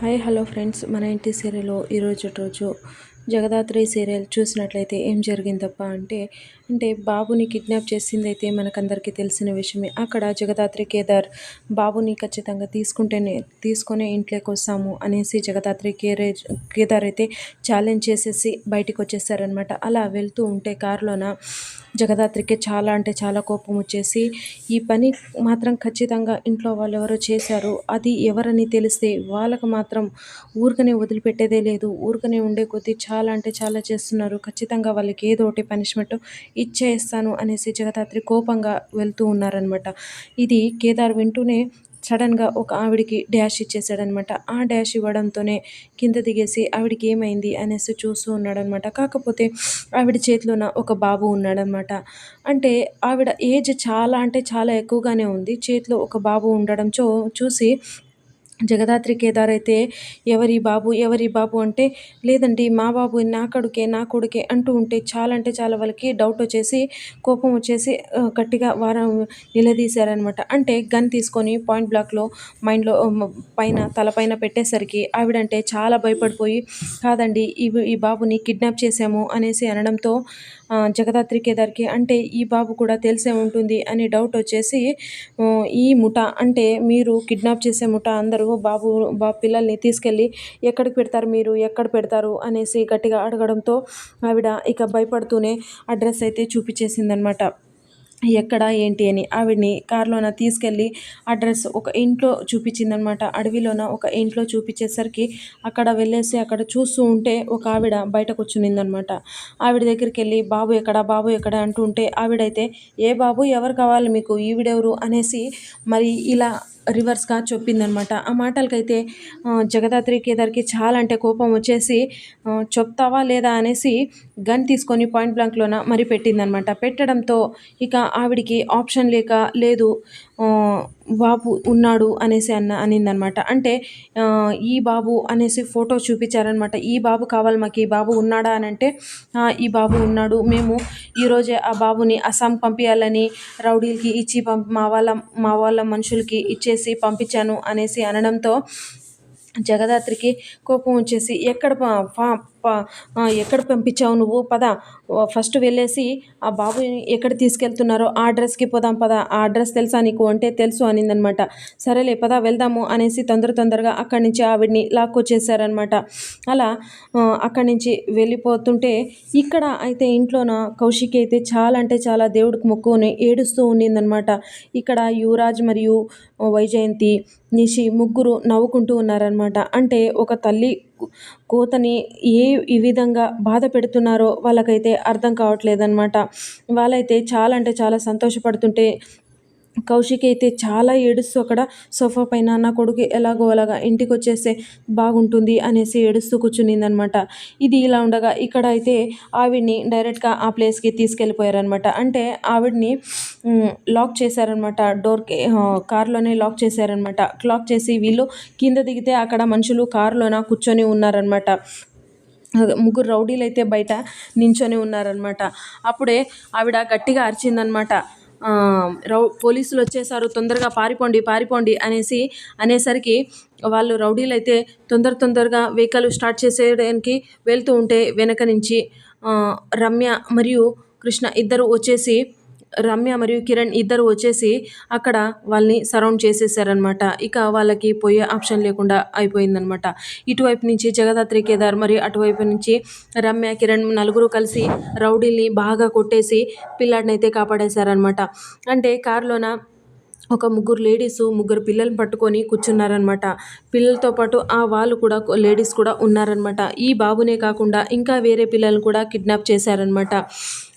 Hi hello friends. మన ఇంటి సీరియల్లో ఈరోజు రోజు జగదాత్రి సీరియల్ చూసినట్లయితే ఏం జరిగిందప్ప అంటే అంటే బాబుని కిడ్నాప్ చేసిందైతే మనకందరికీ తెలిసిన విషయమే. అక్కడ జగదాత్రి కేదార్ బాబుని ఖచ్చితంగా తీసుకుంటేనే తీసుకొని ఇంట్లోకి వస్తాము అనేసి జగదాత్రి కేరే కేదార్ అయితే ఛాలెంజ్ చేసేసి బయటికి వచ్చేసారనమాట అలా వెళ్తూ ఉంటే కారులోన జగదాత్రికి చాలా అంటే చాలా కోపం వచ్చేసి ఈ పని మాత్రం ఖచ్చితంగా ఇంట్లో వాళ్ళు ఎవరో చేశారు అది ఎవరని తెలిస్తే వాళ్ళకు మాత్రం ఊరికనే వదిలిపెట్టేదే లేదు ఊరికనే ఉండే కొద్దీ చాలా అంటే చాలా చేస్తున్నారు ఖచ్చితంగా వాళ్ళకి ఏదో ఒకటి పనిష్మెంట్ ఇచ్చేస్తాను అనేసి జగదాత్రి కోపంగా వెళ్తూ ఉన్నారనమాట ఇది కేదార్ వింటూనే సడన్గా ఒక ఆవిడికి డ్యాష్ ఇచ్చేసాడనమాట ఆ డ్యాష్ ఇవ్వడంతోనే కింద దిగేసి ఆవిడికి ఏమైంది అనేసి చూస్తూ ఉన్నాడనమాట. కాకపోతే ఆవిడ చేతిలోన ఒక బాబు ఉన్నాడనమాట. అంటే ఆవిడ ఏజ్ చాలా అంటే చాలా ఎక్కువగానే ఉంది. చేతిలో ఒక బాబు ఉండడం చో చూసి జగదాత్రి కేదార్ అయితే ఎవరి బాబు ఎవరి బాబు అంటే లేదండి మా బాబు నా కొడుకే నా కొడుకే అంటూ ఉంటే చాలా అంటే చాలా వాళ్ళకి డౌట్ వచ్చేసి కోపం వచ్చేసి గట్టిగా వారం నిలదీశారనమాట అంటే గన్ తీసుకొని పాయింట్ బ్లాక్లో మైండ్లో పైన తలపైన పెట్టేసరికి ఆవిడంటే చాలా భయపడిపోయి కాదండి ఈ ఈ బాబుని కిడ్నాప్ చేశాము అనేసి అనడంతో జగదాత్రి కేదార్కి అంటే ఈ బాబు కూడా తెలిసే ఉంటుంది అని డౌట్ వచ్చేసి ఈ ముఠ అంటే మీరు కిడ్నాప్ చేసే ముఠ అందరూ బాబు బాబు పిల్లల్ని తీసుకెళ్ళి ఎక్కడికి పెడతారు మీరు ఎక్కడ పెడతారు అనేసి గట్టిగా అడగడంతో ఆవిడ ఇక భయపడుతూనే అడ్రస్ అయితే చూపించేసిందనమాట. ఎక్కడ ఏంటి అని ఆవిడ్ని కారులోన తీసుకెళ్ళి అడ్రస్ ఒక ఇంట్లో చూపించిందనమాట. అడవిలోన ఒక ఇంట్లో చూపించేసరికి అక్కడ వెళ్ళేసి అక్కడ చూస్తూ ఉంటే ఒక ఆవిడ బయట కూర్చునిందనమాట. ఆవిడ దగ్గరికి వెళ్ళి బాబు ఎక్కడ బాబు ఎక్కడ? అంటూ ఉంటే ఆవిడైతే ఏ బాబు ఎవరు కావాలి మీకు? ఈవిడెవరు? అనేసి మరి ఇలా రివర్స్గా చెప్పిందనమాట. ఆ మాటలకైతే జగదాత్రి కేదార్కి చాలా అంటే కోపం వచ్చేసి చెప్తావా లేదా? అనేసి గన్ తీసుకొని పాయింట్ బ్లాంక్లోన మరి పెట్టిందనమాట. పెట్టడంతో ఇక ఆవిడికి ఆప్షన్ లేక లేదు బాబు ఉన్నాడు అనేసి అన్న అనిందనమాట. అంటే ఈ బాబు అనేసి ఫోటో చూపించారనమాట. ఈ బాబు కావాలి మాకు ఈ బాబు ఉన్నాడా అని అంటే ఈ బాబు ఉన్నాడు. మేము ఈరోజే ఆ బాబుని అస్సాం పంపించాలని రౌడీలకి ఇచ్చి పంప మా వాళ్ళ మా వాళ్ళ మనుషులకి ఇచ్చేసి పంపించాను అనేసి అనడంతో జగదాత్రికి కోపం వచ్చేసి ఎక్కడ ఎక్కడ పంపించావు నువ్వు? పద. ఫస్ట్ వెళ్ళేసి ఆ బాబుని ఎక్కడ తీసుకెళ్తున్నారో ఆ అడ్రస్కి పోదాం పద. ఆ అడ్రస్ తెలుసా నీకు? అంటే తెలుసు అనిందనమాట. సరేలే పద వెళ్దాము అనేసి తొందర తొందరగా అక్కడి నుంచి ఆవిడ్ని లాక్కొచ్చేసారనమాట. అలా అక్కడి నుంచి వెళ్ళిపోతుంటే ఇక్కడ అయితే ఇంట్లోన కౌశిక్ అయితే చాలా అంటే చాలా దేవుడికి మొక్కుని ఏడుస్తూ ఉండిందనమాట. ఇక్కడ యువరాజ్ మరియు వైజయంతి నిషి ముగ్గురు నవ్వుకుంటూ ఉన్నారనమాట. అంటే ఒక తల్లి కోతని ఏ ఈ విధంగా బాధ పెడుతున్నారో వాళ్ళకైతే అర్థం కావట్లేదన్నమాట. వాళ్ళైతే చాలా అంటే చాలా సంతోషపడుతుంటే కౌశిక్ అయితే చాలా ఏడుస్తూ అక్కడ సోఫా పైన నా కొడుకు ఎలాగో అలాగా ఇంటికి వచ్చేస్తే బాగుంటుంది అనేసి ఏడుస్తూ కూర్చునిందనమాట. ఇది ఇలా ఉండగా ఇక్కడ అయితే ఆవిడ్ని డైరెక్ట్గా ఆ ప్లేస్కి తీసుకెళ్ళిపోయారనమాట. అంటే ఆవిడ్ని లాక్ చేశారనమాట. డోర్కి కార్లోనే లాక్ చేశారనమాట. లాక్ చేసి వీళ్ళు కింద దిగితే అక్కడ మనుషులు కారులోన కూర్చొని ఉన్నారనమాట. ముగ్గురు రౌడీలు అయితే బయట నించొని ఉన్నారనమాట. అప్పుడే ఆవిడ గట్టిగా అరిచిందనమాట. రౌ పోలీసులు వచ్చేసారు తొందరగా పారిపోండి పారిపోండి అనేసి అనేసరికి వాళ్ళు రౌడీలు అయితే తొందర తొందరగా వెహికల్ స్టార్ట్ చేసేయడానికి వెళ్తూ ఉంటే వెనక నుంచి రమ్య మరియు కృష్ణ ఇద్దరు వచ్చేసి రమ్య మరియు కిరణ్ ఇద్దరు వచ్చేసి అక్కడ వాళ్ళని సరౌండ్ చేసేసారనమాట ఇక వాళ్ళకి పోయే ఆప్షన్ లేకుండా అయిపోయిందనమాట ఇటువైపు నుంచి జగదాత్రి కేదార్ మరియు అటువైపు నుంచి రమ్య కిరణ్ నలుగురు కలిసి రౌడీల్ని బాగా కొట్టేసి పిల్లాడిని అయితే కాపాడేశారనమాట అంటే కారులోన ఒక ముగ్గురు లేడీస్ ముగ్గురు పిల్లల్ని పట్టుకొని కూర్చున్నారనమాట పిల్లలతో పాటు ఆ వాళ్ళు కూడా లేడీస్ కూడా ఉన్నారనమాట ఈ బాబునే కాకుండా ఇంకా వేరే పిల్లల్ని కూడా కిడ్నాప్ చేశారనమాట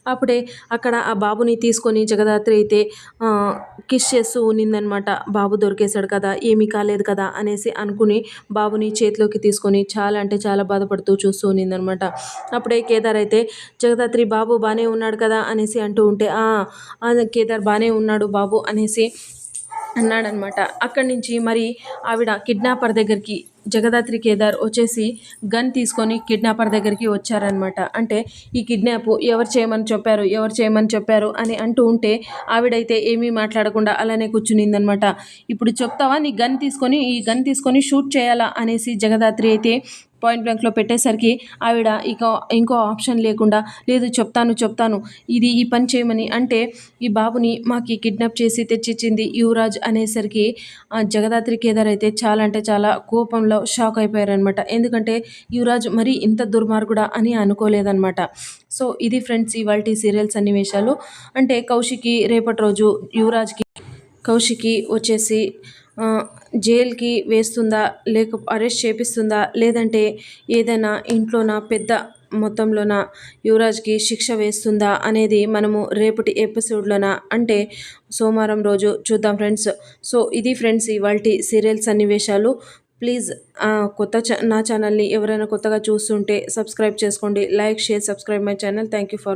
అప్పుడే అక్కడ ఆ బాబుని తీసుకొని జగదాత్రి అయితే కిష్ చేస్తూ ఉన్నిందనమాట. బాబు దొరికేశాడు కదా ఏమీ కాలేదు కదా అనేసి అనుకుని బాబుని చేతిలోకి తీసుకొని చాలా అంటే చాలా బాధపడుతూ చూస్తూ ఉన్నిందనమాట. అప్పుడే కేదార్ అయితే జగదాత్రి బాబు బాగానే ఉన్నాడు కదా అనేసి అంటూ ఉంటే కేదార్ బాగానే ఉన్నాడు బాబు అనేసి అన్నాడనమాట. అక్కడి నుంచి మరి ఆవిడ కిడ్నాపర్ దగ్గరికి జగదాత్రి కేదార్ వచ్చేసి గన్ తీసుకొని కిడ్నాపర్ దగ్గరికి వచ్చారనమాట అంటే ఈ కిడ్నాప్ ఎవరు చేయమని చెప్పారు ఎవరు చేయమని చెప్పారు అని అంటూ ఉంటే ఆవిడైతే ఏమీ మాట్లాడకుండా అలానే కూర్చునిందనమాట ఇప్పుడు చెప్తావా నీ గన్ తీసుకొని ఈ గన్ తీసుకొని షూట్ చేయాలా అనేసి జగదాత్రి అయితే పాయింట్ బ్లాంక్లో పెట్టేసరికి ఆవిడ ఇక ఇంకో ఆప్షన్ లేకుండా లేదు చెప్తాను చెప్తాను ఇది ఈ పని చేయమని అంటే ఈ బాబుని మాకు కిడ్నాప్ చేసి తెచ్చిచ్చింది యువరాజ్ అనేసరికి ఆ జగదాత్రి కేదార్ అయితే చాలా అంటే చాలా కోపంలో షాక్ అయిపోయారనమాట ఎందుకంటే యువరాజ్ మరీ ఇంత దుర్మార్గుడా అని అనుకోలేదన్నమాట. సో ఇది ఫ్రెండ్స్ ఇవాళ సీరియల్ సన్నివేశాలు. అంటే కౌశికి రేపటి రోజు యువరాజ్కి కౌశికి వచ్చేసి జైల్కి జైలుకి వేస్తుందా లేక అరెస్ట్ చేపిస్తుందా లేదంటే ఏదైనా ఇంట్లోన పెద్ద మొత్తంలోన యువరాజ్కి శిక్ష వేస్తుందా అనేది మనము రేపటి ఎపిసోడ్లోన? అంటే సోమవారం రోజు చూద్దాం ఫ్రెండ్స్. సో ఇది ఫ్రెండ్స్ ఇవాళ సీరియల్ సన్నివేశాలు. ప్లీజ్ ఆ, కొత్త నా ఛానల్ని ఎవరైనా కొత్తగా చూస్తుంటే సబ్స్క్రైబ్ చేసుకోండి. Like share subscribe my channel. Thank you for